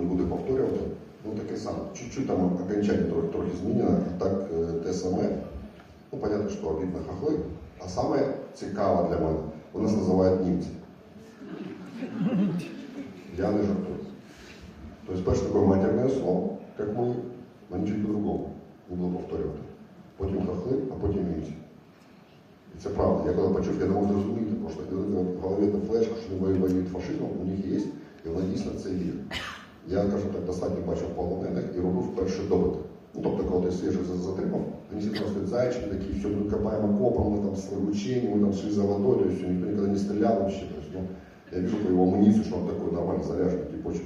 Він буде повторювати. Ну таке саме. Чуть-чуть там окончання трохи, трохи змінено, а так е, те саме. Ну, понятно, що обідно хахли. А саме цікаве для мене, вони нас називають німці. Я не жартую. То есть перше таке матерне слово, як ми, но нічого по-другому не було повторювати. Потім хахли, а потім німці. І це правда. Я коли почув, я не можу зрозуміти, просто в голові та флешка, що вони воюють фашизмом, у них є, і вони дійсно це є. Я, кажу так, достатньо бачив полонених і робив перші допити. Ну, тобто, коли ти свіжий за- затримав, вони всі просто зайчики такі, все, ми копаємо окопом, мы там с обучением, мы там шли за водой, то есть все, никто никогда не стрелял вообще. То есть, ну, я вижу по его амуниции, что он такой нормально заряженный, типочек.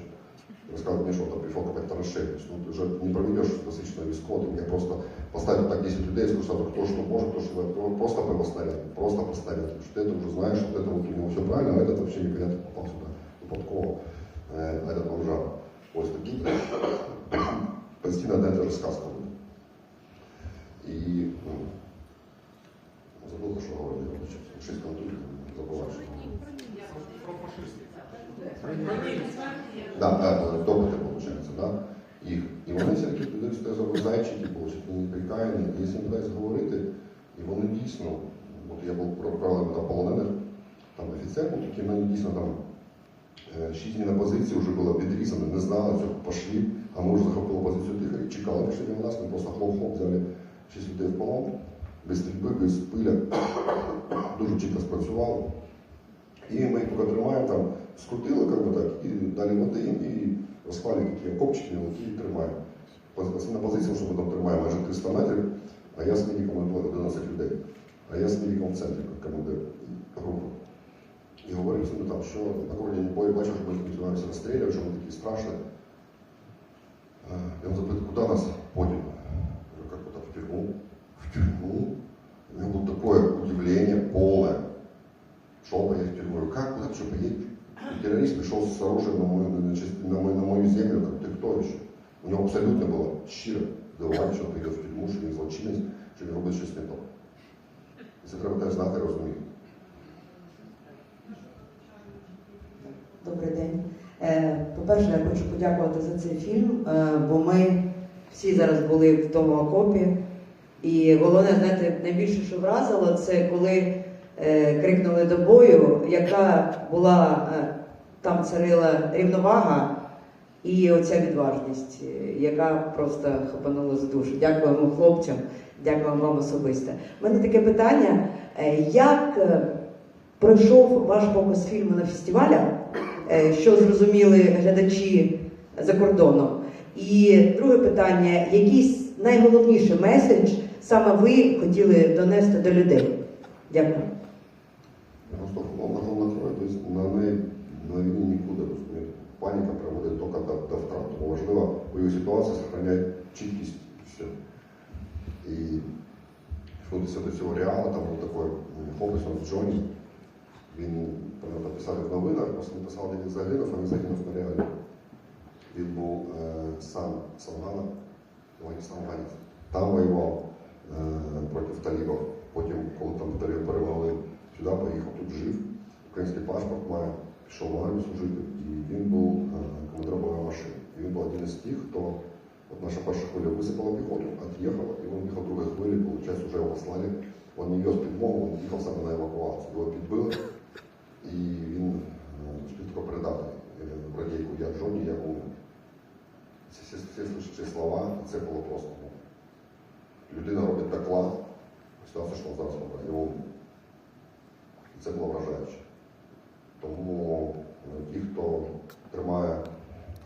Рассказывает мне, что он там пришел копать траншеи. То есть, ну, ты же не проведешь насыщенную вискоту. Я просто поставил так 10 людей, скажу, что кто что может, то что ну, просто по его снаряду, просто по снаряду. Потому что ты это уже знаешь, вот это вот у него все правильно, а этот вообще непонятно попал сюда, выпадково, э, на этот бомжар. Ось такі почти на день розказка буде. І ну, забула, що говорили, я вибачаюся. Щось там тут забуваю, що Да, да, допити, виходить, да? Їх. І вони все-таки туди стезали зайчики, виходить, вони прикаяні. І Якщо не дасть говорити, і вони дійсно, от я був правилами на полонених, там офіцер був такий, вони дійсно там е, шість днів на позиції вже було відрізано, не знали цього, пошли, а ми вже захопили позицію тихо і чекали, пішли на нас, ми просто хлоп-хлоп взяли шість людей в полон, без стрільби, без пиля, дуже чітко спрацювали. І ми їх поки тримаємо, там скрутили, как би так, і далі води і розпалюємо такі окопчики, які тримаємо. Пози- На позиції, що ми там тримаємо майже 300 метрів, а я з медиком було 11 людей. А я з медиком в центрі, командир групи І говорив з ними там, що на кровні бою бачив, що ми починаємося розстрілювати, що ми такі страшні. Е, Я він запитав, куди нас потім? Я говорю, як куди? В тюрьму? В тюрьму? У него было такое удивление полное. Шел поехать в тюрьму. Я говорю, как, куда ты что поедешь? И террорист пришел с оружием на мою, на, честь- на мою, на мою землю, как ты кто еще? У него абсолютно было щиро здивування, що він йде в тюрму, що він злочинець, що він робить щось не то. І це треба теж знати і розуміти. По-перше, я хочу подякувати за цей фільм, е, бо ми всі зараз були в тому окопі. І головне, знаєте, найбільше, що вразило, це коли е, крикнули до бою, яка була е, там царила рівновага і оця відважність, яка просто хапанула за душу. Дякуємо хлопцям, дякуємо вам особисто. У мене таке питання: як пройшов ваш показ фільму на фестивалях? Е, що зрозуміли глядачі за кордоном. І друге питання: якийсь найголовніший меседж саме ви хотіли донести до людей? Дякую. Паніка приводить тільки до, до втрат. Тому важливо у його ситуації зберігати чіткість все. І вернутися до цього реалу, там був такий м, хлопець он Джоні. Він пам'ятаю, писав в новинах, просто не писав, де він загинув, а він загинув на реалі. Він був е, сам з Афгана, Афганістан. Там воював е, проти талібів. Потім, коли там таліб перемогли сюди, поїхав, тут жив. Український паспорт має, пішов в армію служити. І він був е, командиром бойової машини. І він був один із тих, хто от наша перша хвиля висипала піхоту, від'їхала, і він їхав другої хвилі, виходить, вже його послали. Он не вез підмогу, він їхав саме на евакуацію. Його підбили, і він е, швидко передати в я Джоні, я умер. Ці всі, всі слова, це було просто. ну, Людина робить доклад, ситуація, що зараз робить, я умер. І це було вражаюче. Тому е, ті, хто тримає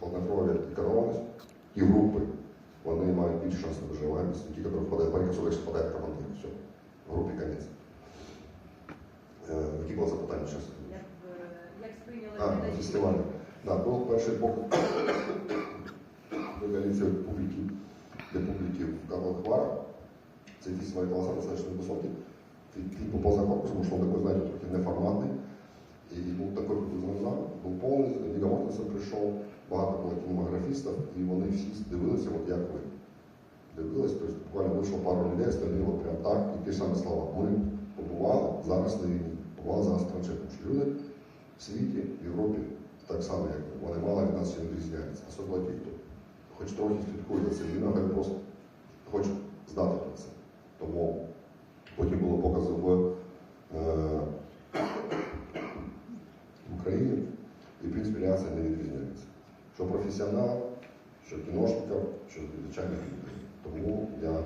хладнокров'я і керованість, ті групи, вони мають більше шанс на виживання, ніж ті, які впадають особливо якщо впадає командир. Все, в групі конець. Е, Які були запитання зараз? Як, е, як сприйняли А, глядачі? фестиваль. Да, був перший показ коаліції публіки для публіки в Карловых Варах. Цей фестиваль голоса достаточно високий. Фильм попал за конкурс, потому что он такой, знаете, трохи неформатный. И был такой крутизний зал, був повний, Ліга Мортенсен прийшов, багато було кінематографістів, і вони всі дивилися, от як ви. Дивились, тобто буквально вийшло пару людей, остальні от прям так, і ті ж самі слова. Ми побували зараз на війні, побували зараз в траншеї, тому що люди в світі, в Європі так само, як. Вони мало від нас ще відрізняються. Особливо ті, хто хоч трохи слідкує за цим, він навіть просто хоче знати про це. Тому потім було покази в, е, в Україні, і в принципі реакція не відрізняється. Що професіонал, що кіношників, що звичайних людей. Тому я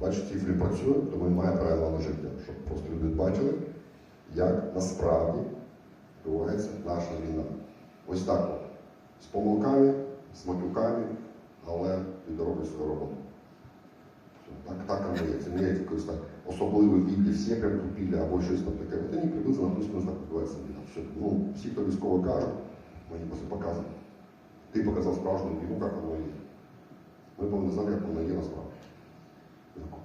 бачу, фільм працює, тому він має правила на життя, щоб просто люди бачили, як насправді відбувається наша війна. Ось так. З помилками, з матюками, але люди роблять свою роботу. Так, так оно є. Це не є якось так особливий вік, де всі прям тупілі або щось там таке. Це не приблизно плюс-мінус так відбувається. Все. Ну, всі, хто військово кажуть, мені просто показують. Ти показав справжню війну, як воно є. Ми повинні знати, як воно є насправді. Дякую.